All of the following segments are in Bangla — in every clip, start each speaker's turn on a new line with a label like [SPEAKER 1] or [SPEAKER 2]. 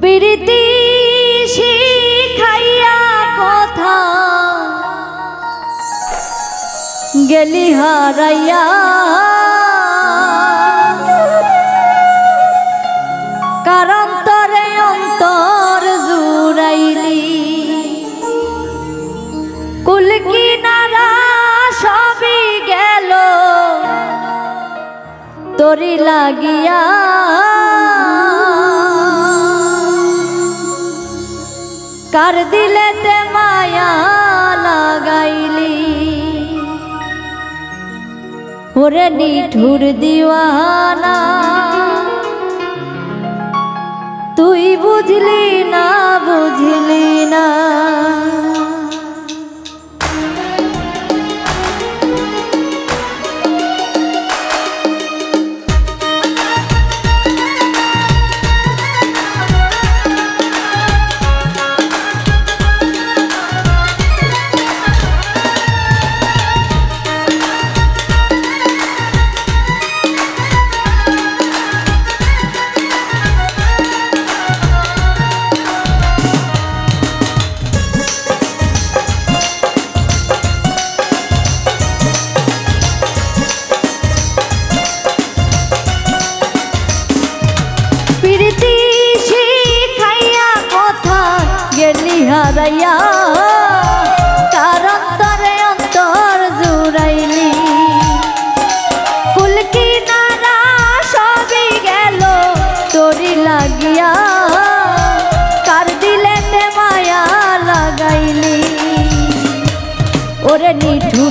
[SPEAKER 1] প্রীতি শিখাইয়া কথা। গেলি হারাইয়া। কারণ তরে অন্তর জুড়াইলি। কুল কিনারা সবই গেল। তোরি লাগিয়া কার দিলেতে মায়া লাগাইলি? ওরে নিঠুর দিওয়ানা তুই বুঝলি না বুঝলি না।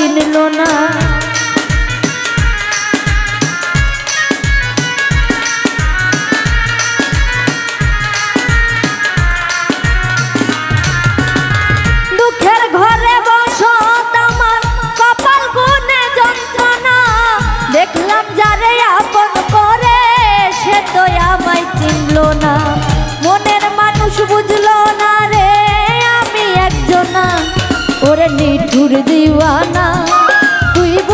[SPEAKER 1] চিনল না। দেখলাম যারে আপন করে, সে তো না। মনের মানুষ বুঝলো না রে, আমি একজনা। ওরে নিঠুর দিওয়ানা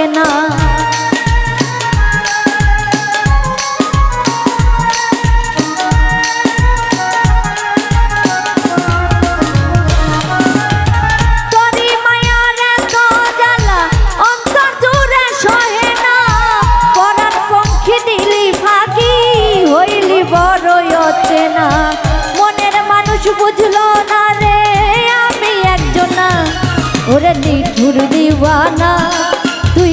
[SPEAKER 1] ¡Gracias!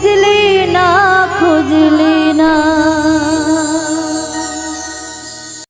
[SPEAKER 1] খুঁজলে না খুঁজলে